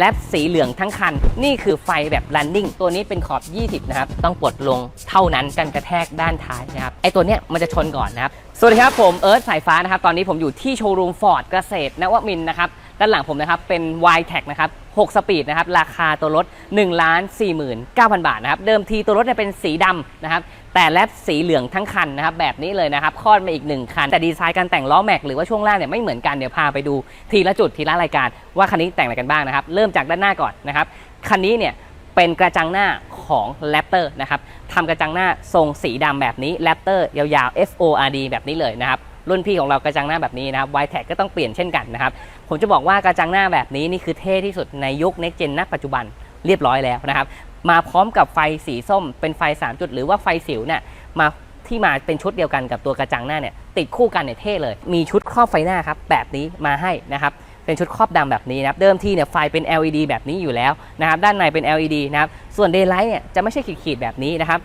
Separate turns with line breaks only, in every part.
และสีเหลืองทั้งคัน นี่คือไฟแบบ running ตัวนี้เป็นขอบ 20 นะครับ ต้องปลดลงเท่านั้นกันกระแทกด้านท้ายนะครับ ไอตัวเนี้ยมันจะชนก่อนนะครับ สวัสดีครับ ผมเอิร์ธสายฟ้านะครับ ตอนนี้ผมอยู่ที่โชว์รูมฟอร์ดเกษตรนวมินนะครับ ด้านหลังผมนะครับ เป็น y t e c นะครับ 6 สปีดนะครับ ราคาตัวรถ1ล้าน49,000 บาทนะครับ เดิมทีตัวรถเนี่ยเป็นสีดำนะครับ แต่แลบสีเหลืองทั้งคันนะครับแบบนี้เลยนะครับคลอดมาอีก 1 คัน แต่ดีไซน์การแต่งล้อแม็กหรือว่าช่วงล่างเนี่ยไม่เหมือนกันเดี๋ยวพาไปดูทีละจุดทีละรายการ ว่าคันนี้แต่งอะไรกันบ้างนะครับเริ่มจากด้านหน้าก่อนนะครับคันนี้เนี่ยเป็นกระจังหน้าของแรปเตอร์นะครับทำกระจังหน้าทรงสีดำแบบนี้แรปเตอร์ยาวๆ FORD แบบนี้เลยนะครับรุ่นพี่ของเรากระจังหน้าแบบนี้นะครับ y t e c ก็ต้องเปลี่ยนเช่นกันนะครับผมจะบอกว่ากระจังหน้าแบบนี้นี่คือเท่ที่สุดในยุค next gen ณปัจจุบันเรียบร้อยแล้วนะครับ มาพร้อมกับไฟสีส้ม เป็นไฟ 3 จุด หรือว่าไฟสิวเนี่ยมาที่มาเป็นชุดเดียวกันกับตัวกระจังหน้าเนี่ยติดคู่กันเนี่ยเท่เลย มีชุดครอบไฟหน้าครับแบบนี้มาให้นะครับเป็นชุดครอบดำแบบนี้นะครับเดิมทีเนี่ยไฟเป็น LED แบบนี้อยู่แล้วนะครับด้านในเป็น LED นะครับส่วน daylight เนี่ยจะไม่ใช่ขีดๆแบบนี้นะครับ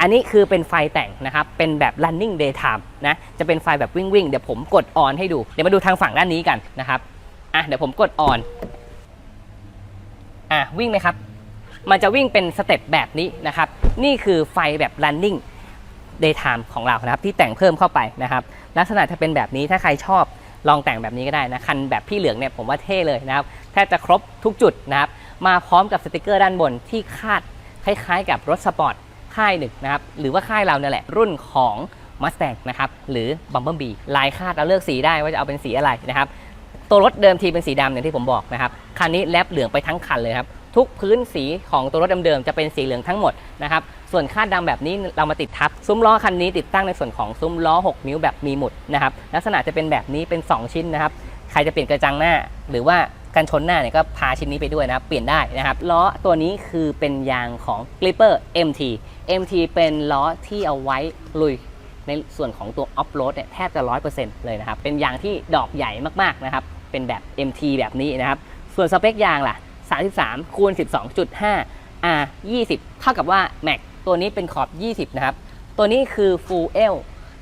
อันนี้คือเป็นไฟแต่งนะครับ เป็นแบบ running daytime นะ จะเป็นไฟแบบวิ่งวิ่งๆเดี๋ยวผมกด on ให้ดู เดี๋ยวมาดูทางฝั่งด้านนี้กันนะครับ อะ เดี๋ยวผมกด on อะ วิ่งไหมครับ มันจะวิ่งเป็นสเต็ปแบบนี้นะครับ นี่คือไฟแบบ running daytime ของเรานะครับ ที่แต่งเพิ่มเข้าไปนะครับ ลักษณะจะเป็นแบบนี้ถ้าใครชอบลองแต่งแบบนี้ก็ได้นะ คันแบบพี่เหลืองเนี่ยผมว่าเท่เลยนะครับ แทบจะครบทุกจุดนะครับ มาพร้อมกับสติกเกอร์ด้านบนที่คาดคล้ายๆ กับรถสปอร์ตค่ายหนึ่งนะครับ หรือว่าค่ายเราเนี่ยแหละ รุ่นของ m u s t a n นะครับ หรือ Bumblebee ลายคาดเราเลือกสีได้ว่าจะเอาเป็นสีอะไรนะครับ ตัวรถเดิมทีเป็นสีดำอย่างที่ผมบอกนะครับ คันนี้แลบเหลืองไปทั้งคันเลยครับ ทุกพื้นสีของตัวรถเดิมๆจะเป็นสีเหลืองทั้งหมดนะครับส่วนคาดดำแบบนี้เรามาติดทับ ซุ้มล้อคันนี้ติดตั้งในส่วนของซุ้มล้อ 6 นิ้วแบบมีหมุดนะครับลักษณะจะเป็นแบบนี้เป็น 2 ชิ้นนะครับใครจะเปลี่ยนกระจังหน้า หรือว่ากันชนหน้าเนี่ยก็พาชิ้นนี้ไปด้วยนะครับ เปลี่ยนได้นะครับล้อตัวนี้คือเป็นยางของ Clipper MT MT เป็นล้อที่เอาไว้ลุยในส่วนของตัวออฟโรดเนี่ยแทบจะ 100%เลยนะครับ เป็นยางที่ดอกใหญ่มากๆนะครับ เป็นแบบ MT แบบนี้นะครับ ส่วนสเปคยางล่ะ 33คูณ12.5 R 20 เท่ากับว่า Max ตัวนี้เป็นขอบ 20 นะครับ ตัวนี้คือ Full L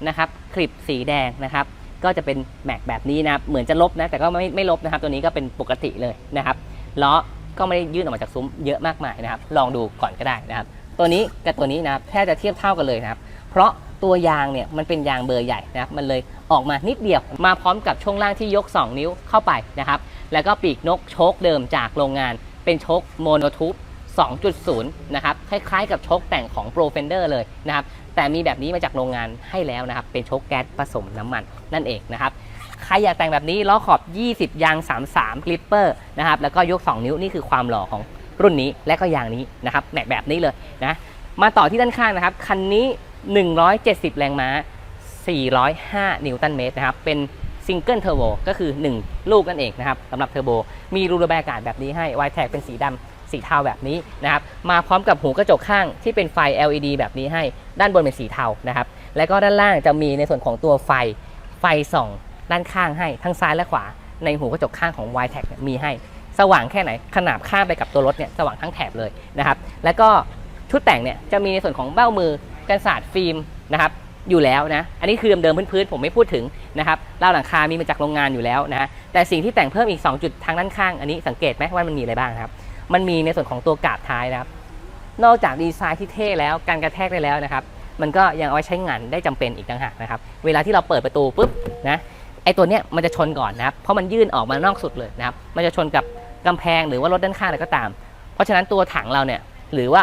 นะครับ คลิปสีแดงนะครับ ก็จะเป็น Max แบบนี้นะครับ เหมือนจะลบนะ แต่ก็ไม่ไม่ลบนะครับ ตัวนี้ก็เป็นปกติเลยนะครับ ล้อก็ไม่ได้ยื่นออกมาจากซุ้มเยอะมากมายนะครับ ลองดูก่อนก็ได้นะครับ ตัวนี้กับตัวนี้นะครับแทบจะเทียบเท่ากันเลยนะครับ เพราะตัวยางเนี่ยมันเป็นยางเบอร์ใหญ่นะครับ มันเลยออกมานิดเดียว มาพร้อมกับช่วงล่างที่ยก 2 นิ้วเข้าไปนะครับ แล้วก็ปีกนกโชคเดิมจากโรงงานเป็นโชคโมโนทูบ2.0 นะครับ คล้ายๆ กับโชคแต่งของ Pro Fender เลยนะครับ แต่มีแบบนี้มาจากโรงงานให้แล้วนะครับ เป็นโชคแก๊สผสมน้ำมันนั่นเองนะครับ ใครอยากแต่งแบบนี้ล้อขอบ 20 ยาง 33 กลิปเปอร์นะครับ แล้วก็ยก 2 นิ้วนี่คือความหล่อของรุ่นนี้และก็ยางนี้นะครับแบบแบบนี้เลยนะ มาต่อที่ด้านข้างนะครับ คันนี้ 170 แรงม้า 405 นิวตันเมตรนะครับ เป็น ซิงเกิลเทอร์โบก็คือ 1 ลูกนั่นเองนะครับสำหรับเทอร์โบมีรูระบายอากาศแบบนี้ให้ไวแท็กเป็นสีดำสีเทาแบบนี้นะครับมาพร้อมกับหูกระจกข้างที่เป็นไฟ LED แบบนี้ให้ด้านบนเป็นสีเทานะครับแล้วก็ด้านล่างจะมีในส่วนของตัวไฟไฟส่องด้านข้างให้ทั้งซ้ายและขวา ในหูกระจกข้างของ y t e c เนี่ยมีให้สว่างแค่ไหนขนาบข้ามไปกับตัวรถเนี่ยสว่างทั้งแถบเลยนะครับ แล้วก็ชุดแต่งเนี่ยจะมีในส่วนของเบ้ามือกันศาสตร์ฟิล์มนะครับ อยู่แล้วนะ อันนี้คือเดิมๆพื้นๆผมไม่พูดถึงนะครับราวหลังคา มีมาจากโรงงานอยู่แล้วนะ แต่สิ่งที่แต่งเพิ่มอีก 2 จุดทางด้านข้าง อันนี้สังเกตไหมว่ามันมีอะไรบ้างครับ มันมีในส่วนของตัวกาบท้ายนะครับ นอกจากดีไซน์ที่เท่แล้วการกระแทกได้แล้วนะครับ มันก็ยังเอาไว้ใช้งานได้จำเป็นอีกต่างหากนะครับ เวลาที่เราเปิดประตูปุ๊บนะ ไอตัวเนี้ยมันจะชนก่อนนะครับ เพราะมันยื่นออกมานอกสุดเลยนะครับ มันจะชนกับกำแพงหรือว่ารถด้านข้างอะไรก็ตาม เพราะฉะนั้นตัวถังเราเนี่ยหรือว่า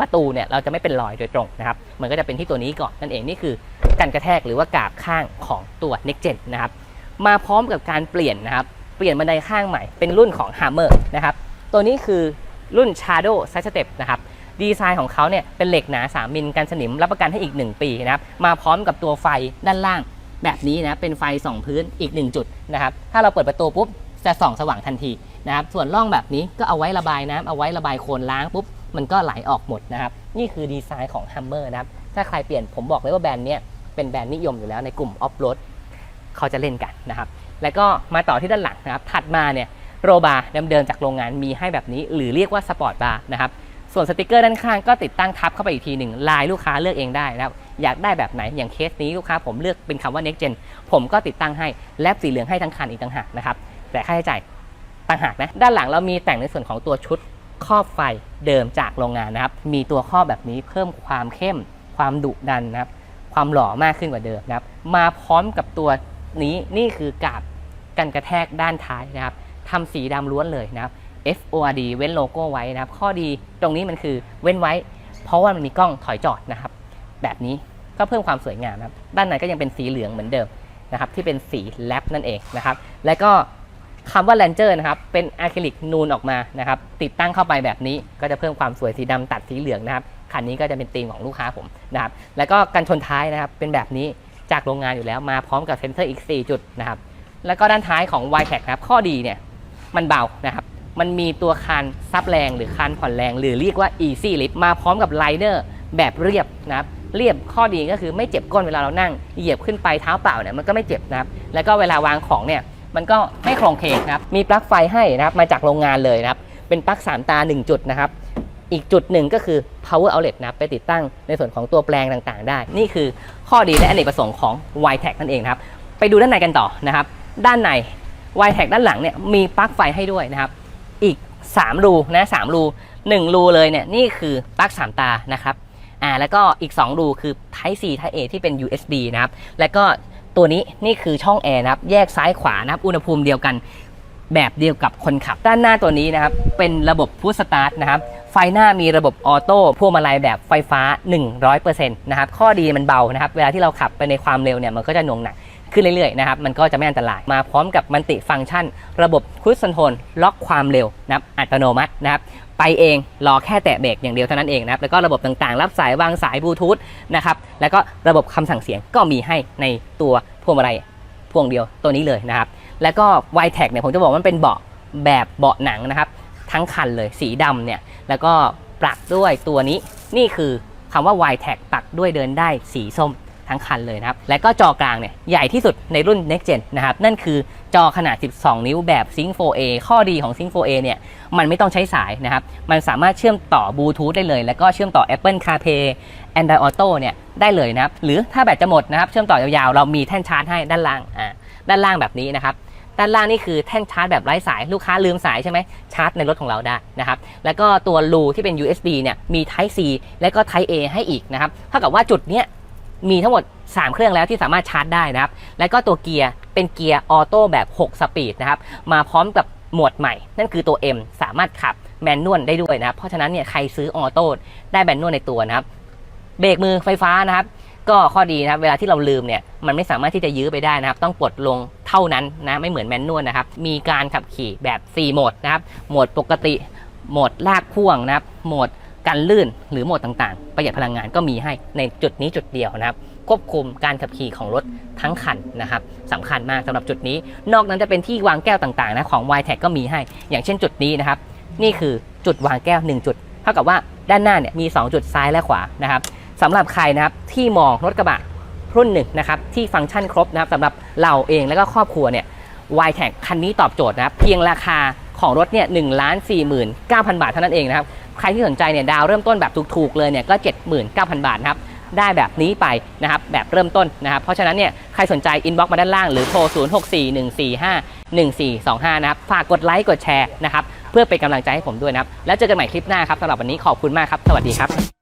ประตูเนี่ยเราจะไม่เป็นรอยโดยตรงนะครับ มันก็จะเป็นที่ตัวนี้ก่อนนั่นเองนี่คือการกระแทกหรือว่ากาบข้างของตัว Next Gen นะครับมาพร้อมกับการเปลี่ยนนะครับ เปลี่ยนบันไดข้างใหม่เป็นรุ่นของ Hammer นะครับตัวนี้คือรุ่น Shadow Side Step นะครับดีไซน์ของเขาเนี่ยเป็นเหล็กหนา 3 มิลกันสนิมรับประกันให้อีก 1 ปีนะครับมาพร้อมกับตัวไฟด้านล่าง แบบนี้นะเป็นไฟสองพื้นอีก 1 จุดนะครับถ้าเราเปิดประตูปุ๊บจะส่องสว่างทันทีนะครับส่วนร่องแบบนี้ก็เอาไว้ระบายน้ำเอาไว้ระบายโคลนล้างปุ๊บ มันก็ไหลออกหมดนะครับ นี่คือดีไซน์ของ Hammer นะครับ ถ้าใครเปลี่ยนผมบอกเลยว่าแบรนด์เนี้ยเป็นแบรนด์นิยมอยู่แล้วในกลุ่มออฟโรดเขาจะเล่นกันนะครับ แล้วก็มาต่อที่ด้านหลังนะครับ ถัดมาเนี่ยโรบาร์เดิมๆจากโรงงานมีให้แบบนี้ หรือเรียกว่าสปอร์ตบาร์นะครับ ส่วนสติกเกอร์ด้านข้างก็ติดตั้งทับเข้าไปอีกทีหนึ่งลายลูกค้าเลือกเองได้นะครับ อยากได้แบบไหน อย่างเคสนี้ลูกค้าผมเลือกเป็นคำว่า next gen ผมก็ติดตั้งให้แลบสีเหลืองให้ทั้งคันอีกต่างหากนะครับ แต่ค่าใช้จ่ายต่างหากนะ ด้านหลังเรามีแต่งในส่วนของตัวชุด ครอบไฟเดิมจากโรงงานนะครับ มีตัวครอบแบบนี้เพิ่มความเข้ม ความดุดันนะครับ ความหล่อมากขึ้นกว่าเดิมนะครับ มาพร้อมกับตัวนี้นี่คือกาบกันกระแทกด้านท้ายนะครับทำสีดำล้วนเลยนะครับ FORD เว้นโลโก้ไว้นะครับ ข้อดีตรงนี้มันคือเว้นไว้ เพราะว่ามันมีกล้องถอยจอดนะครับ แบบนี้ก็เพิ่มความสวยงามนะครับ ด้านในก็ยังเป็นสีเหลืองเหมือนเดิมนะครับ ที่เป็นสีแลปนั่นเองนะครับ และก็ คำว่า Ranger นะครับเป็นอะคริลิกนูนออกมานะครับติดตั้งเข้าไปแบบนี้ก็จะเพิ่มความสวยสีดำตัดสีเหลืองนะครับคันนี้ก็จะเป็นธีมของลูกค้าผมนะครับแล้วก็กันชนท้ายนะครับเป็นแบบนี้จากโรงงานอยู่แล้วมาพร้อมกับเซนเซอร์อีก 4 จุดนะครับแล้วก็ด้านท้ายของ y t e c นะครับข้อดีเนี่ยมันเบานะครับมันมีตัวคานซับแรงหรือคานผ่อนแรง หรือเรียกว่า easy lift มาพร้อมกับไลเนอร์แบบเรียบนะครับเรียบข้อดีก็คือไม่เจ็บก้นเวลาเรานั่งเหยียบขึ้นไปเท้าเปล่าเนี่ยมันก็ไม่เจ็บนะครับแล้วก็เวลาวางของเนี่ย มันก็ไม่โครงเคงครับ มีปลั๊กไฟให้นะครับ มาจากโรงงานเลยนะครับ เป็นปลั๊ก3ตา 1 จุดนะครับ อีกจุดหนึ่งก็คือ power outlet นะครับไปติดตั้งในส่วนของตัวแปลงต่างๆ ได้ นี่คือข้อดีและอเนกประสงค์ของ y t e c นั่นเองครับ ไปดูด้านในกันต่อนะครับ ด้านใน y t e c ด้านหลังเนี่ยมีปลั๊กไฟให้ด้วยนะครับ อีก 3 รูนะ3รู 1 รูเลยเนี่ยนี่คือปลั๊ก3ตานะครับอ่าแล้วก็อีก 2 รูคือ Type C Type A ที่เป็น USB นะครับแล้วก็ ตัวนี้นี่คือช่องแอร์นะครับ แยกซ้ายขวานะครับ อุณหภูมิเดียวกันแบบเดียวกับคนขับ ด้านหน้าตัวนี้นะครับ เป็นระบบพุ s สตาร์ทนะครับ ไฟหน้ามีระบบออโต้พวงมาลัยแบบไฟฟ้า 100%นะครับ ข้อดีมันเบานะครับ เวลาที่เราขับไปในความเร็วเนี่ยมันก็จะหน่วงหนักขึ้นเรื่อยๆนะครับ มันก็จะไม่อันตราย มาพร้อมกับมันติฟังก์ชัน ระบบค u ส c นโทนล็อกความเร็วนะครับ อัตโนมัตินะครับ ไปเองรอแค่แตะเบรกอย่างเดียวเท่านั้นเองนะครับแล้วก็ระบบต่างๆ รับสายวางสายบลูทูธนะครับแล้วก็ระบบคำสั่งเสียงก็มีให้ในตัวพวงมาลัยพวงเดียวตัวนี้เลยนะครับแล้วก็ y t e c เนี่ยผมจะบอกว่ามันเป็นเบาะแบบเบาะหนังนะครับทั้งคันเลยสีดำเนี่ยแล้วก็ปลักด้วยตัวนี้นี่คือคำว่า y t e c ปักด้วยเดินได้สีส้ม ทั้งคันเลยนะครับ และก็จอกลางเนี่ยใหญ่ที่สุดในรุ่น next gen นะครับ นั่นคือจอขนาด 12 นิ้วแบบ Sync 4A ข้อดีของ Sync 4A เนี่ยมันไม่ต้องใช้สายนะครับ มันสามารถเชื่อมต่อบลูทูธได้เลย แล้วก็เชื่อมต่อ Apple CarPlay Android Auto เนี่ยได้เลยนะครับ หรือถ้าแบตจะหมดนะครับ เชื่อมต่อยาวๆ เรามีแท่นชาร์จให้ด้านล่างอ่าด้านล่างแบบนี้นะครับด้านล่างนี่คือแท่นชาร์จแบบไร้สายลูกค้าลืมสายใช่ไหมชาร์จในรถของเราได้นะครับ แล้วก็ตัวรูที่เป็น USB เนี่ยมี Type C และก็ Type A ให้อีกนะครับเท่ากับว่าจุดเนี้ย มีทั้งหมด 3 เครื่องแล้วที่สามารถชาร์จได้นะครับ แล้วก็ตัวเกียร์เป็นเกียร์ออโต้แบบ 6 สปีดนะครับ มาพร้อมกับโหมวดใหม่ นั่นคือตัว M สามารถขับแมนนวลได้ด้วยนะครับ เพราะฉะนั้นเนี่ยใครซื้อออโต้ได้แมนนวลในตัวนะครับ เบรกมือไฟฟ้านะครับ ก็ข้อดีนะครับ เวลาที่เราลืมเนี่ย มันไม่สามารถที่จะยื้อไปได้นะครับ ต้องปลดลงเท่านั้นนะ ไม่เหมือนแมนนวลนะครับ มีการขับขี่แบบ 4 โหมดนะครับ โหมดปกติ โหมดลากพ่วงนะครับ โหมด กันลื่นหรือโหมดต่างๆ ประหยัดพลังงานก็มีให้ในจุดนี้จุดเดียวนะครับ ควบคุมการขับขี่ของรถทั้งคันนะครับสำคัญมากสำหรับจุดนี้ นอกนั้นจะเป็นที่วางแก้วต่างๆนะของ y t e c ก็มีให้ อย่างเช่นจุดนี้นะครับ นี่คือจุดวางแก้ว 1 จุด เท่ากับว่าด้านหน้าเนี่ยมี 2 จุดซ้ายและขวานะครับสำหรับใครนะครับที่มองรถกระบะรุ่นหนึ่งนะครับที่ฟังก์ชันครบนะครับสำหรับเราเองแล้วก็ครอบครัวเนี่ย y t e c คันนี้ตอบโจทย์นะครับเพียงราคาของรถเนี่ยหนึ่งล้านสี่หมื่นเก้าพันบาทเท่านั้นเองนะครับ ใครที่สนใจเนี่ยดาวเริ่มต้นแบบถูกๆเลยเนี่ยก็ 79,000 บาทนะครับได้แบบนี้ไปนะครับแบบเริ่มต้นนะครับ เพราะฉะนั้นเนี่ยใครสนใจอินบ็อกมาด้านล่างหรือโทร 0641451425 นะครับ ฝากกดไลค์กดแชร์นะครับ เพื่อเป็นกำลังใจให้ผมด้วยนะครับ แล้วเจอกันใหม่คลิปหน้าครับสำหรับวันนี้ขอบคุณมากครับ สวัสดีครับ